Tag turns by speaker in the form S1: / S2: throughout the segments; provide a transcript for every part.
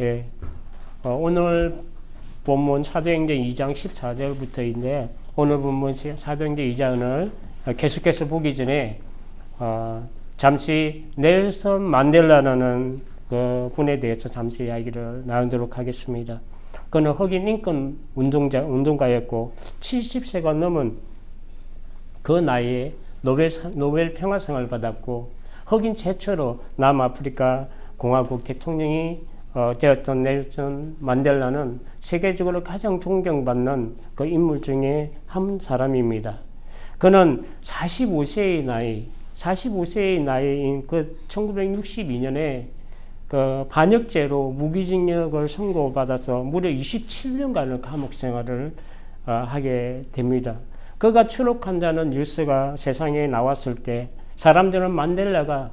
S1: 예. 어, 오늘 본문 사도행전 2장 14절부터인데 오늘 본문 사도행전 2장을 계속해서 보기 전에 어, 잠시 넬선 만델라라는 그 분에 대해서 잠시 이야기를 나누도록 하겠습니다. 그는 흑인 인권 운동자 운동가였고 70세가 넘은 그 나이에 노벨 노벨 평화상을 받았고 흑인 최초로 남아프리카 공화국 대통령이 어, 되었던 넬슨 만델라는 세계적으로 가장 존경받는 그 인물 중에 한 사람입니다. 그는 45세의 나이, 45세의 나이인 그 1962년에 그 반역죄로 무기징역을 선고받아서 무려 27년간의 감옥 생활을 어, 하게 됩니다. 그가 추록한다는 뉴스가 세상에 나왔을 때 사람들은 만델라가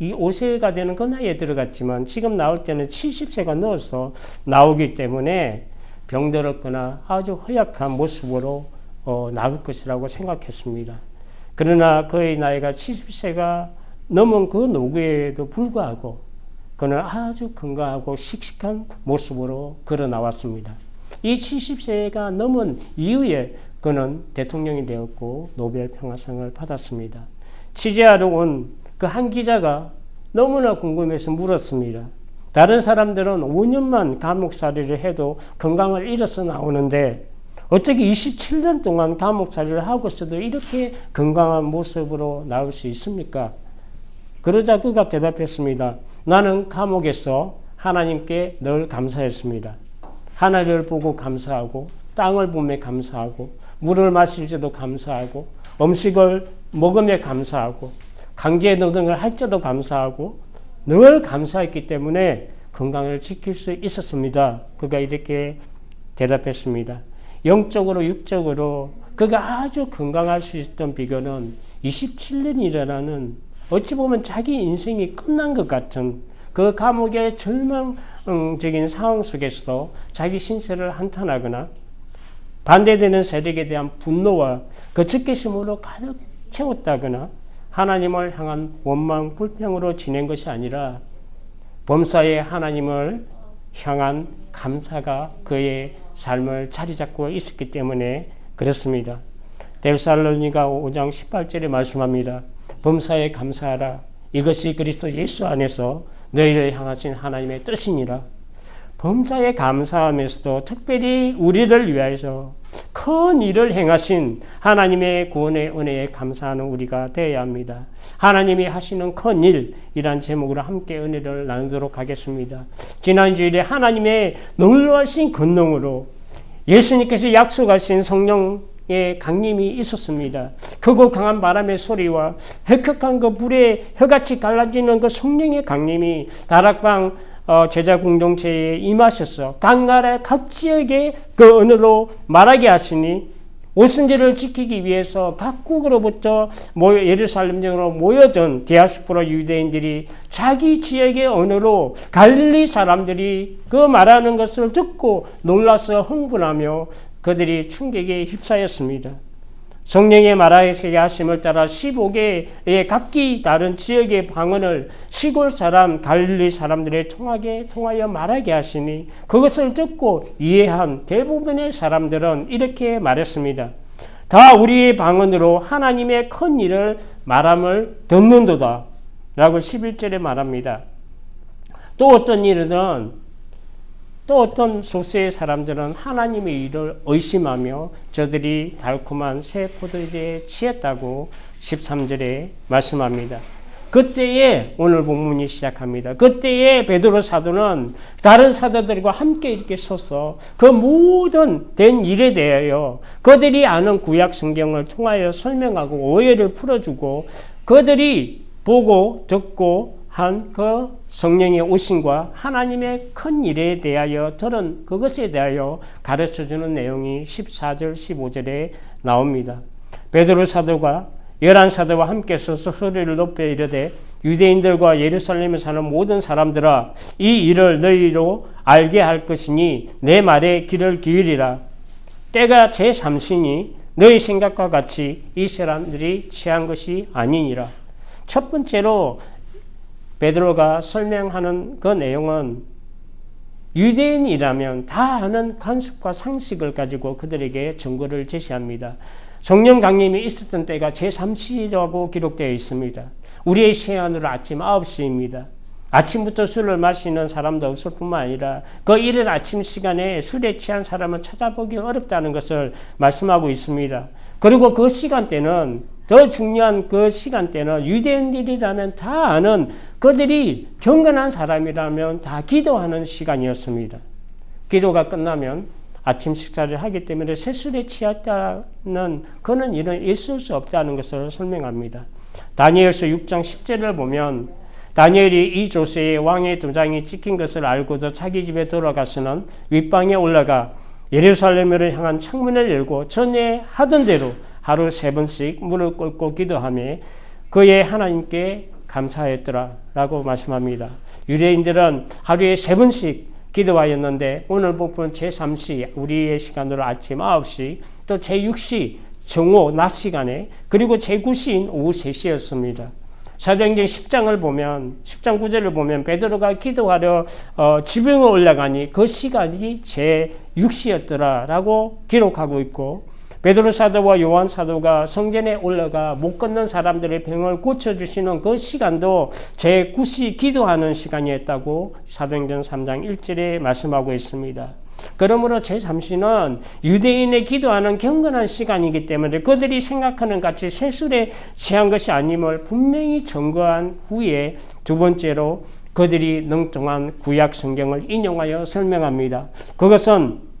S1: 45세가 되는 그 나이에 들어갔지만 지금 나올 때는 70세가 넘어서 나오기 때문에 병들었거나 아주 허약한 모습으로 어, 나올 것이라고 생각했습니다. 그러나 그의 나이가 70세가 넘은 그 노구에도 불구하고 그는 아주 건강하고 씩씩한 모습으로 걸어 나왔습니다. 이 70세가 넘은 이후에 그는 대통령이 되었고 노벨 평화상을 받았습니다. 취재하러 온 그 한 기자가 너무나 궁금해서 물었습니다. 다른 사람들은 5년만 감옥살이를 해도 건강을 잃어서 나오는데 어떻게 27년 동안 감옥살이를 하고서도 이렇게 건강한 모습으로 나올 수 있습니까? 그러자 그가 대답했습니다. 나는 감옥에서 하나님께 늘 감사했습니다. 하늘을 보고 감사하고 땅을 보며 감사하고 물을 마실 때도 감사하고 음식을 먹으며 감사하고 강제 노동을 할 때도 감사하고 늘 감사했기 때문에 건강을 지킬 수 있었습니다. 그가 이렇게 대답했습니다. 영적으로 육적으로 그가 아주 건강할 수 있었던 비결은 27년이라는 어찌 보면 자기 인생이 끝난 것 같은 그 감옥의 절망적인 상황 속에서도 자기 신세를 한탄하거나 반대되는 세력에 대한 분노와 그 적개심으로 가득 채웠다거나 하나님을 향한 원망, 불평으로 지낸 것이 아니라 범사에 하나님을 향한 감사가 그의 삶을 자리 잡고 있었기 때문에 그렇습니다. 데살로니가 5장 18절에 말씀합니다. 범사에 감사하라. 이것이 그리스도 예수 안에서 너희를 향하신 하나님의 뜻이니라. 범사에 감사하면서도 특별히 우리를 위하여서 큰 일을 행하신 하나님의 구원의 은혜에 감사하는 우리가 되어야 합니다. 하나님이 하시는 큰 일이란 제목으로 함께 은혜를 나누도록 하겠습니다. 지난 주일에 하나님의 놀라신 권능으로 예수님께서 약속하신 성령의 강림이 있었습니다. 크고 강한 바람의 소리와 획획한 그 불에 혀같이 갈라지는 그 성령의 강림이 다락방 어, 제자 공동체에 임하셔서 각 나라 각 지역의 그 언어로 말하게 하시니 오순절을 지키기 위해서 각국으로부터 모여 예루살렘 정으로 모여든 디아스포라 유대인들이 자기 지역의 언어로 갈릴리 사람들이 그 말하는 것을 듣고 놀라서 흥분하며 그들이 충격에 휩싸였습니다. 성령의 말하시게 하심을 따라 15개의 각기 다른 지역의 방언을 시골 사람, 갈릴리 사람들의 통하게 통하여 말하게 하시니 그것을 듣고 이해한 대부분의 사람들은 이렇게 말했습니다. 다 우리의 방언으로 하나님의 큰 일을 말함을 듣는도다. 라고 11절에 말합니다. 또 어떤 일은 또 어떤 소수의 사람들은 하나님의 일을 의심하며 저들이 달콤한 새 포도주에 취했다고 13절에 말씀합니다. 그때에 오늘 본문이 시작합니다. 그때에 베드로 사도는 다른 사도들과 함께 이렇게 서서 그 모든 된 일에 대하여 그들이 아는 구약 성경을 통하여 설명하고 오해를 풀어주고 그들이 보고 듣고 한 그 성령의 오심과 하나님의 큰 일에 대하여 들은 그것에 대하여 가르쳐 주는 내용이 14절 15절에 나옵니다. 베드로 사도가 열한 사도와 함께 서서 소리를 높여 이르되 유대인들과 예루살렘에 사는 모든 사람들아 이 일을 너희로 알게 할 것이니 내 말에 귀를 기울이라 때가 제 삼신이 너희 생각과 같이 이 사람들이 취한 것이 아니니라 첫 번째로 베드로가 설명하는 그 내용은 유대인이라면 다 아는 관습과 상식을 가지고 그들에게 증거를 제시합니다. 성령 강림이 있었던 때가 제3시라고 기록되어 있습니다. 우리의 시간으로 아침 9시입니다. 아침부터 술을 마시는 사람도 없을 뿐만 아니라 그 이른 아침 시간에 술에 취한 사람을 찾아보기 어렵다는 것을 말씀하고 있습니다. 그리고 그 시간대는 더 중요한 그 시간대는 유대인들이라면 다 아는 그들이 경건한 사람이라면 다 기도하는 시간이었습니다. 기도가 끝나면 아침 식사를 하기 때문에 새술에 취했다는 그는 이런 있을 수 없다는 것을 설명합니다. 다니엘서 6장 10절을 보면 다니엘이 이 조세의 왕의 도장이 찍힌 것을 알고도 자기 집에 돌아가서는 윗방에 올라가 예루살렘을 향한 창문을 열고 전에 하던 대로 하루 세 번씩 무릎 꿇고 기도하며 그의 하나님께 감사했더라라고 말씀합니다. 유대인들은 하루에 세 번씩 기도하였는데 오늘 부분 제3시 우리의 시간으로 아침 9시 또 제6시 정오 낮 시간에 그리고 제9시인 오후 3시였습니다. 사도행전 10장을 보면 10장 9절을 보면 베드로가 기도하려 어, 지붕에 올라가니 그 시간이 제 6시였더라라고 기록하고 있고 베드로 사도와 요한 사도가 성전에 올라가 못 걷는 사람들의 병을 고쳐주시는 그 시간도 제9시 기도하는 시간이었다고 사도행전 3장 1절에 말씀하고 있습니다. 그러므로 제3시는 유대인의 기도하는 경건한 시간이기 때문에 그들이 생각하는 같이 세술에 취한 것이 아님을 분명히 증거한 후에 두 번째로 그들이 능통한 구약 성경을 인용하여 설명합니다. 그것은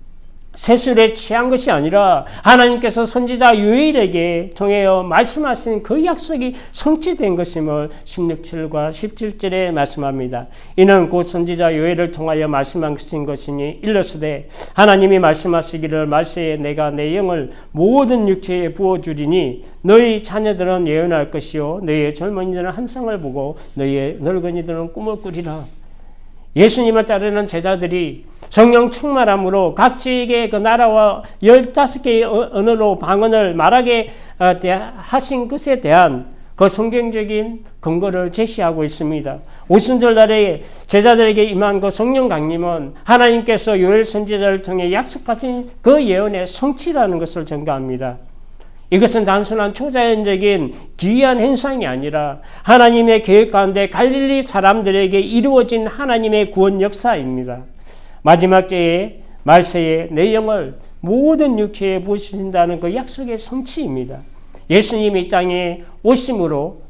S1: 세술에 취한 것이 아니라 하나님께서 선지자 유일에게 통하여 말씀하신 그 약속이 성취된 것임을 16절과 17절에 말씀합니다. 이는 곧 선지자 유일을 통하여 말씀하신 것이니 일러스되 하나님이 말씀하시기를 말세에 내가 내 영을 모든 육체에 부어주리니 너희 자녀들은 예언할 것이요 너희 젊은이들은 한상을 보고 너희 늙은이들은 꿈을 꾸리라. 예수님을 따르는 제자들이 성령 충만함으로 각지의 그 나라와 열다섯 개의 어, 언어로 방언을 말하게 어, 하신 것에 대한 그 성경적인 근거를 제시하고 있습니다. 오순절날에 제자들에게 임한 그 성령 강림은 하나님께서 요엘 선지자를 통해 약속하신 그 예언의 성취라는 것을 증가합니다. 이것은 단순한 초자연적인 기이한 현상이 아니라 하나님의 계획 가운데 갈릴리 사람들에게 이루어진 하나님의 구원 역사입니다. 마지막 때에 말세에 내 영을 모든 육체에 부으신다는 그 약속의 성취입니다. 예수님이 땅에 오심으로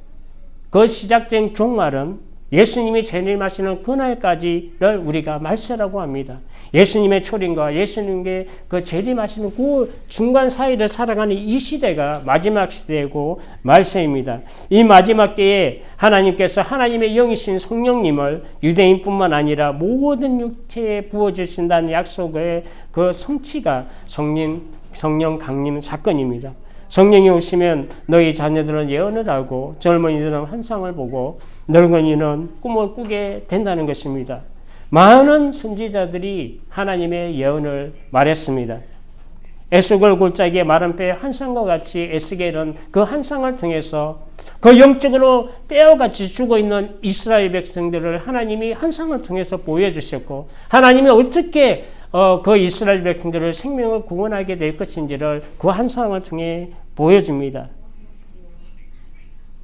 S1: 그 시작된 종말은 예수님이 재림하시는 그날까지를 우리가 말세라고 합니다. 예수님의 초림과 예수님의 그 재림하시는 그 중간 사이를 살아가는 이 시대가 마지막 시대고 말세입니다. 이 마지막 때에 하나님께서 하나님의 영이신 성령님을 유대인뿐만 아니라 모든 육체에 부어주신다는 약속의 그 성취가 성령 성령 강림 사건입니다. 성령이 오시면 너희 자녀들은 예언을 하고 젊은이들은 환상을 보고 늙은이는 꿈을 꾸게 된다는 것입니다. 많은 선지자들이 하나님의 예언을 말했습니다. 에스겔 골짜기에 마른 배 한상과 같이 에스겔은 그 한상을 통해서 그 영적으로 빼어같이 죽어 있는 이스라엘 백성들을 하나님이 한상을 통해서 보여주셨고 하나님이 어떻게 어, 그 이스라엘 백성들을 생명을 구원하게 될 것인지를 그 한상을 통해 보여줍니다.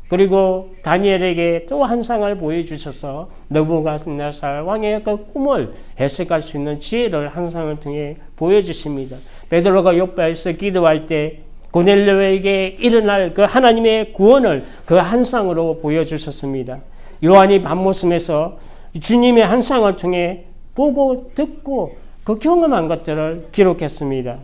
S1: 그리고 다니엘에게 또 한 상을 보여주셔서 너부갓네살 왕의 그 꿈을 해석할 수 있는 지혜를 한 상을 통해 보여주십니다. 베드로가 욕배에서 기도할 때 고넬료에게 일어날 그 하나님의 구원을 그 한 상으로 보여주셨습니다. 요한이 밤모습에서 주님의 한 상을 통해 보고 듣고 그 경험한 것들을 기록했습니다.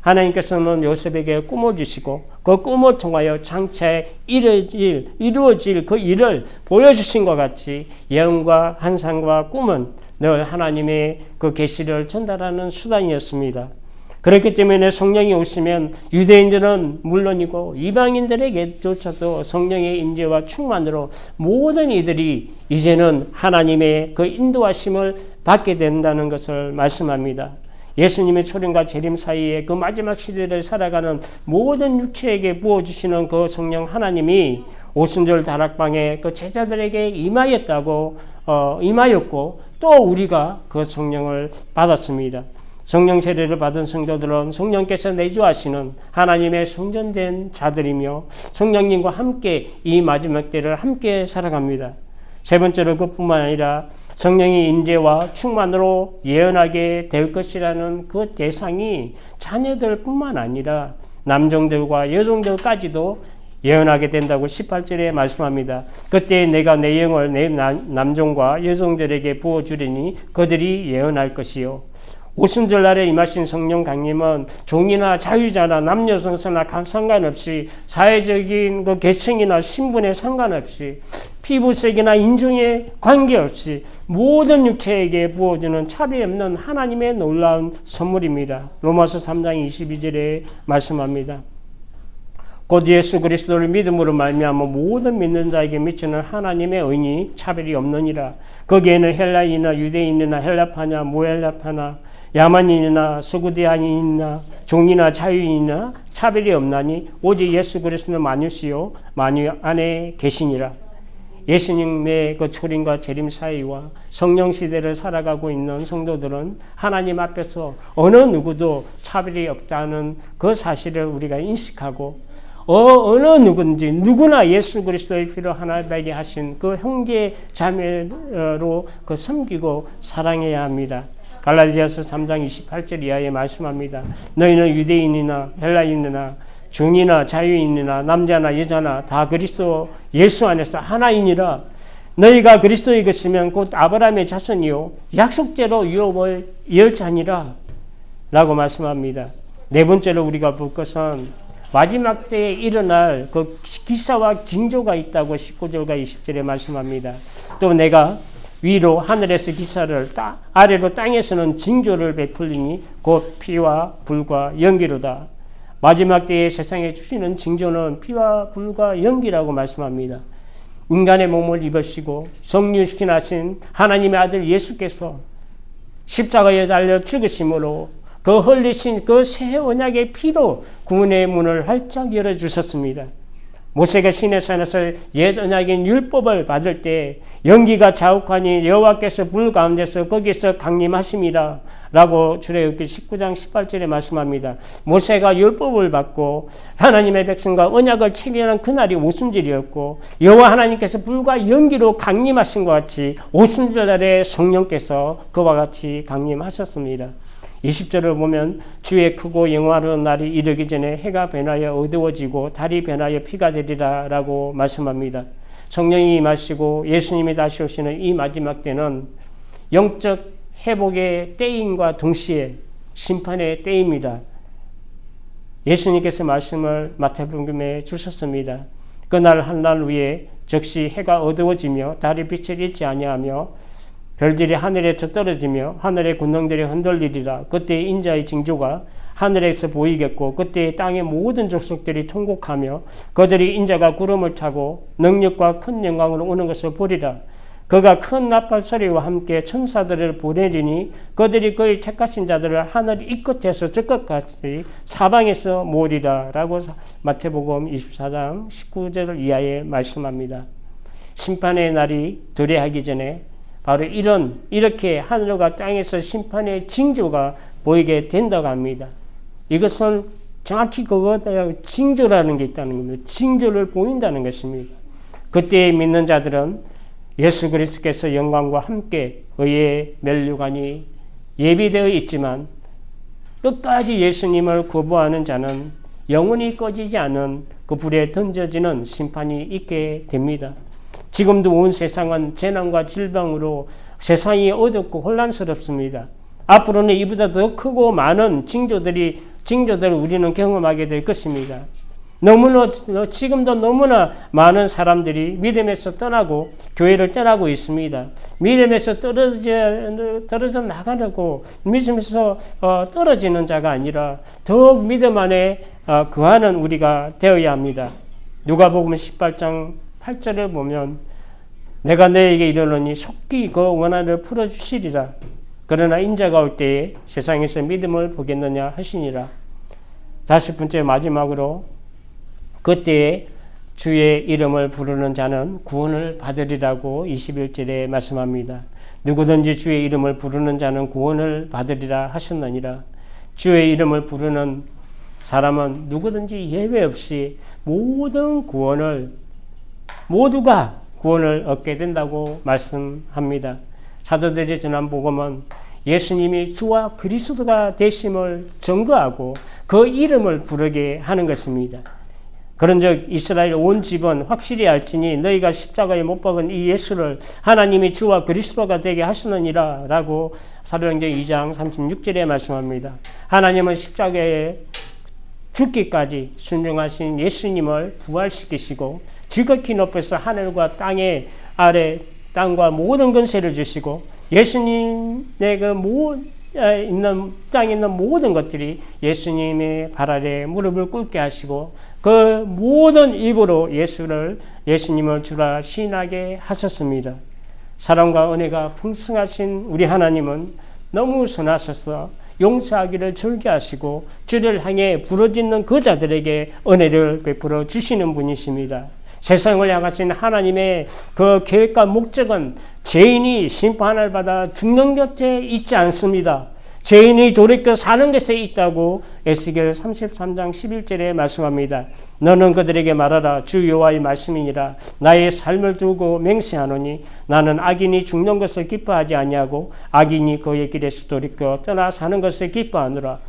S1: 하나님께서는 요셉에게 꿈을 주시고 그 꿈을 통하여 장차에 이루어질, 이루어질 그 일을 보여주신 것 같이 예언과 환상과 꿈은 늘 하나님의 그 계시를 전달하는 수단이었습니다. 그렇기 때문에 성령이 오시면 유대인들은 물론이고 이방인들에게조차도 성령의 임재와 충만으로 모든 이들이 이제는 하나님의 그 인도하심을 받게 된다는 것을 말씀합니다. 예수님의 초림과 재림 사이에 그 마지막 시대를 살아가는 모든 육체에게 부어주시는 그 성령 하나님이 오순절 다락방에 그 제자들에게 임하였다고 어, 임하였고 또 우리가 그 성령을 받았습니다. 성령 세례를 받은 성도들은 성령께서 내주하시는 하나님의 성전된 자들이며 성령님과 함께 이 마지막 때를 함께 살아갑니다. 세 번째로 그뿐만 아니라 성령의 임재와 충만으로 예언하게 될 것이라는 그 대상이 자녀들뿐만 아니라 남종들과 여종들까지도 예언하게 된다고 18절에 말씀합니다. 그때 내가 내 영을 내 남종과 여종들에게 부어주리니 그들이 예언할 것이요. 오순절 날에 임하신 성령 강림은 종이나 자유자나 남녀 성서나 상관없이 사회적인 그 계층이나 신분에 상관없이 피부색이나 인종에 관계없이 모든 육체에게 부어주는 차별 없는 하나님의 놀라운 선물입니다. 로마서 3장 22절에 말씀합니다. 곧 예수 그리스도를 믿음으로 말미암아 모든 믿는 자에게 미치는 하나님의 의니 차별이 없느니라. 거기에는 헬라인이나 유대인이나 헬라파냐 모헬라파나 야만인이나 서구대한인이나 종이나 자유인이나 차별이 없나니 오직 예수 그리스도는 만유시요 만유 안에 계시니라. 예수님의 그 초림과 재림 사이와 성령 시대를 살아가고 있는 성도들은 하나님 앞에서 어느 누구도 차별이 없다는 그 사실을 우리가 인식하고 어, 느 누군지 누구나 예수 그리스도의 피로 하나 되게 하신 그 형제 자매로 그 섬기고 사랑해야 합니다. 갈라디아서 3장 28절 이하에 말씀합니다. 너희는 유대인이나 헬라인이나 중이나 자유인이나 남자나 여자나 다 그리스도 예수 안에서 하나이니라. 너희가 그리스도의 것이면 곧 아브라함의 자손이요 약속대로 유업을 열자니라 라고 말씀합니다. 네 번째로 우리가 볼 것은 마지막 때에 일어날 그 기사와 징조가 있다고 19절과 20절에 말씀합니다. 또 내가 위로 하늘에서 기사를 따, 아래로 땅에서는 징조를 베풀리니 곧 피와 불과 연기로다. 마지막 때에 세상에 주시는 징조는 피와 불과 연기라고 말씀합니다. 인간의 몸을 입으시고 성육신 하신 하나님의 아들 예수께서 십자가에 달려 죽으심으로 그 흘리신 그 새 언약의 피로 구원의 문을 활짝 열어 주셨습니다. 모세가 시내산에서 옛 언약인 율법을 받을 때 연기가 자욱하니 여호와께서 불 가운데서 거기서 강림하심이라 라고 출애굽기 19장 18절에 말씀합니다. 모세가 율법을 받고 하나님의 백성과 언약을 체결한 그날이 오순절이었고 여호와 하나님께서 불과 연기로 강림하신 것 같이 오순절 날에 성령께서 그와 같이 강림하셨습니다. 20절을 보면 주의 크고 영화로운 날이 이르기 전에 해가 변하여 어두워지고 달이 변하여 피가 되리라 라고 말씀합니다. 성령이 임하시고 예수님이 다시 오시는 이 마지막 때는 영적 회복의 때임과 동시에 심판의 때입니다. 예수님께서 말씀을 마태복음에 주셨습니다. 그날 한 날 후에 즉시 해가 어두워지며 달이 빛을 잃지 아니하며 별들이 하늘에서 떨어지며 하늘의 군능들이 흔들리리라. 그때 인자의 징조가 하늘에서 보이겠고 그때 땅의 모든 족속들이 통곡하며 그들이 인자가 구름을 타고 능력과 큰 영광으로 오는 것을 보리라. 그가 큰 나팔 소리와 함께 천사들을 보내리니 그들이 그의 택하신 자들을 하늘 이 끝에서 저 끝까지 사방에서 모으리라 라고 마태복음 24장 19절 이하에 말씀합니다. 심판의 날이 도래하기 전에 바로 이런 이렇게 하늘과 땅에서 심판의 징조가 보이게 된다고 합니다. 이것은 정확히 그거다 징조라는 게 있다는 겁니다. 징조를 보인다는 것입니다. 그때 믿는 자들은 예수 그리스도께서 영광과 함께 의의 멸류관이 예비되어 있지만 끝까지 예수님을 거부하는 자는 영원히 꺼지지 않은 그 불에 던져지는 심판이 있게 됩니다. 지금도 온 세상은 재난과 질병으로 세상이 어둡고 혼란스럽습니다. 앞으로는 이보다 더 크고 많은 징조들이 징조들을 우리는 경험하게 될 것입니다. 너무나 지금도 너무나 많은 사람들이 믿음에서 떠나고 교회를 떠나고 있습니다. 믿음에서 떨어져 떨어져 나가려고 믿음에서 어, 떨어지는 자가 아니라 더욱 믿음 안에 어, 거하는 우리가 되어야 합니다. 누가복음 18장 8절에 보면 내가 너에게 이르노니 속기 그 원한을 풀어 주시리라. 그러나 인자가 올 때에 세상에서 믿음을 보겠느냐 하시니라. 다섯 번째 마지막으로 그때에 주의 이름을 부르는 자는 구원을 받으리라고 21절에 말씀합니다. 누구든지 주의 이름을 부르는 자는 구원을 받으리라 하셨느니라. 주의 이름을 부르는 사람은 누구든지 예외 없이 모든 구원을 모두가 구원을 얻게 된다고 말씀합니다. 사도들이 전한 복음은 예수님이 주와 그리스도가 되심을 증거하고 그 이름을 부르게 하는 것입니다. 그런즉 이스라엘 온 집은 확실히 알지니 너희가 십자가에 못 박은 이 예수를 하나님이 주와 그리스도가 되게 하시느니라라고 사도행전 2장 36절에 말씀합니다. 하나님은 십자가에 죽기까지 순종하신 예수님을 부활시키시고 지극히 높여서 하늘과 땅의 아래 땅과 모든 권세를 주시고 예수님의 그 모, 있는 땅에 있는 모든 것들이 예수님의 발 아래 무릎을 꿇게 하시고 그 모든 입으로 예수를 예수님을 주라 신하게 하셨습니다. 사랑과 은혜가 풍성하신 우리 하나님은 너무 선하셔서 용서하기를 즐겨하시고 주를 향해 부러짓는 그 자들에게 은혜를 베풀어 주시는 분이십니다. 세상을 향하신 하나님의 그 계획과 목적은 죄인이 심판을 받아 죽는 곁에 있지 않습니다. 죄인이 돌이켜 사는 것에 있다고 에스겔 33장 11절에 말씀합니다. 너는 그들에게 말하라 주 여호와의 말씀이니라 나의 삶을 두고 맹세하노니 나는 악인이 죽는 것을 기뻐하지 아니하고 악인이 그의 길에서 돌이켜 떠나 사는 것을 기뻐하노라.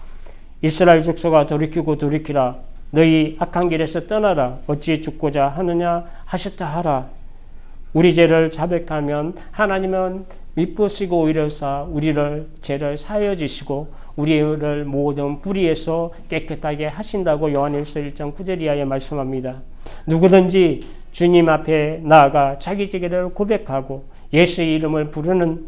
S1: 이스라엘 족속아 돌이키고 돌이키라 너희 악한 길에서 떠나라 어찌 죽고자 하느냐 하셨다 하라. 우리 죄를 자백하면 하나님은 미쁘시고 오히려서 우리를 죄를 사여 주시고 우리를 모든 불의에서 깨끗하게 하신다고 요한일서 1장 9절 이하에 말씀합니다. 누구든지 주님 앞에 나아가 자기 죄를 고백하고 예수의 이름을 부르는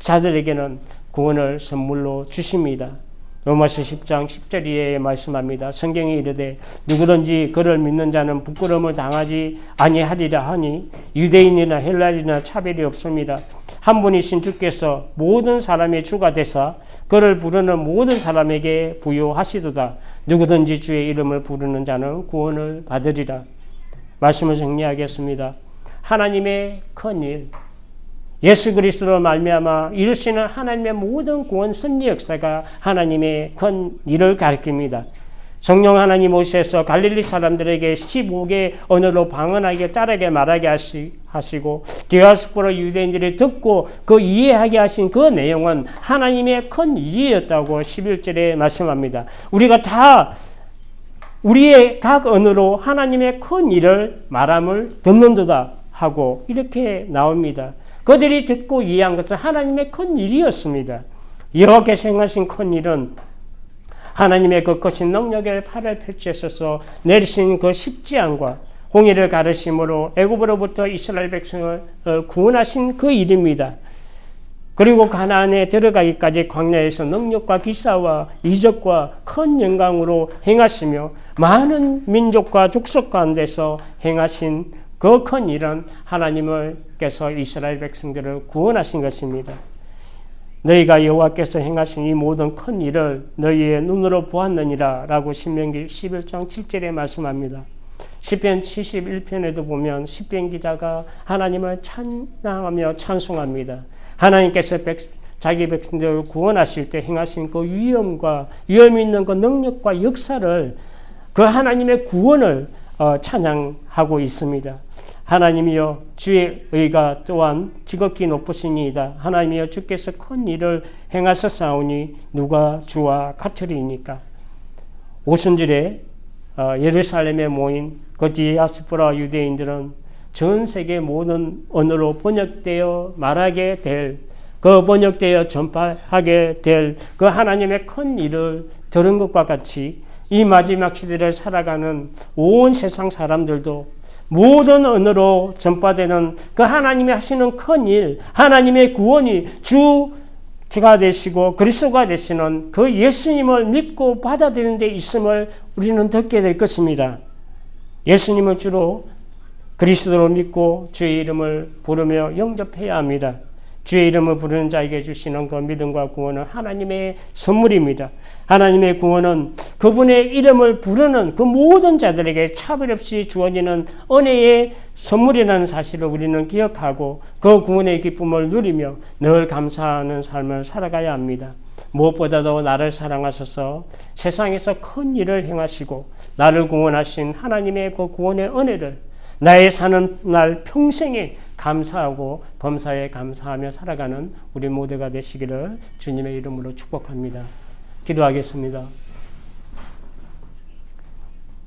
S1: 자들에게는 구원을 선물로 주십니다. 로마서 10장 10절 이하에 말씀합니다. 성경이 이르되 누구든지 그를 믿는 자는 부끄러움을 당하지 아니하리라 하니 유대인이나 헬라인이나 차별이 없습니다. 한 분이신 주께서 모든 사람의 주가 되사 그를 부르는 모든 사람에게 부여하시도다. 누구든지 주의 이름을 부르는 자는 구원을 받으리라. 말씀을 정리하겠습니다. 하나님의 큰 일, 예수 그리스도로 말미암아 이루시는 하나님의 모든 구원 섭리 역사가 하나님의 큰 일을 가리킵니다. 성령 하나님 오셔서 갈릴리 사람들에게 15개 언어로 방언하게 따르게 말하게 하시고 디아스포라 유대인들이 듣고 그 이해하게 하신 그 내용은 하나님의 큰 일이었다고 11절에 말씀합니다. 우리가 다 우리의 각 언어로 하나님의 큰 일을 말함을 듣는도다 하고 이렇게 나옵니다. 그들이 듣고 이해한 것은 하나님의 큰 일이었습니다. 여호와께서 행하신 큰 일은 하나님의 그 거신 능력의 팔을 펼치셔서 내리신 그 십지안과 홍해를 가르심으로 애굽으로부터 이스라엘 백성을 어, 구원하신 그 일입니다. 그리고 가나안에 들어가기까지 광야에서 능력과 기사와 이적과 큰 영광으로 행하시며 많은 민족과 족속 가운데서 행하신 그 큰 일은 하나님께서 이스라엘 백성들을 구원하신 것입니다. 너희가 여호와께서 행하신 이 모든 큰 일을 너희의 눈으로 보았느니라라고 신명기 11장 7절에 말씀합니다. 시편 71편에도 보면 시편 기자가 하나님을 찬양하며 찬송합니다. 하나님께서 백, 자기 백성들을 구원하실 때 행하신 그 위엄과 위엄 있는 그 능력과 역사를 그 하나님의 구원을 어, 찬양하고 있습니다. 하나님이여 주의 의가 또한 지극히 높으시니이다. 하나님이여 주께서 큰 일을 행하셨사오니 누가 주와 같으리니까. 오순절에 어, 예루살렘에 모인 그 디아스포라 유대인들은 전 세계 모든 언어로 번역되어 말하게 될, 그 번역되어 전파하게 될 그 하나님의 큰 일을 들은 것과 같이 이 마지막 시대를 살아가는 온 세상 사람들도 모든 언어로 전파되는 그 하나님이 하시는 큰 일, 하나님의 구원이 주 주가 되시고 그리스도가 되시는 그 예수님을 믿고 받아들이는 데 있음을 우리는 듣게 될 것입니다. 예수님을 주로 그리스도로 믿고 주의 이름을 부르며 영접해야 합니다. 주의 이름을 부르는 자에게 주시는 그 믿음과 구원은 하나님의 선물입니다. 하나님의 구원은 그분의 이름을 부르는 그 모든 자들에게 차별 없이 주어지는 은혜의 선물이라는 사실을 우리는 기억하고 그 구원의 기쁨을 누리며 늘 감사하는 삶을 살아가야 합니다. 무엇보다도 나를 사랑하셔서 세상에서 큰 일을 행하시고 나를 구원하신 하나님의 그 구원의 은혜를 나의 사는 날 평생에 감사하고 범사에 감사하며 살아가는 우리 모두가 되시기를 주님의 이름으로 축복합니다. 기도하겠습니다.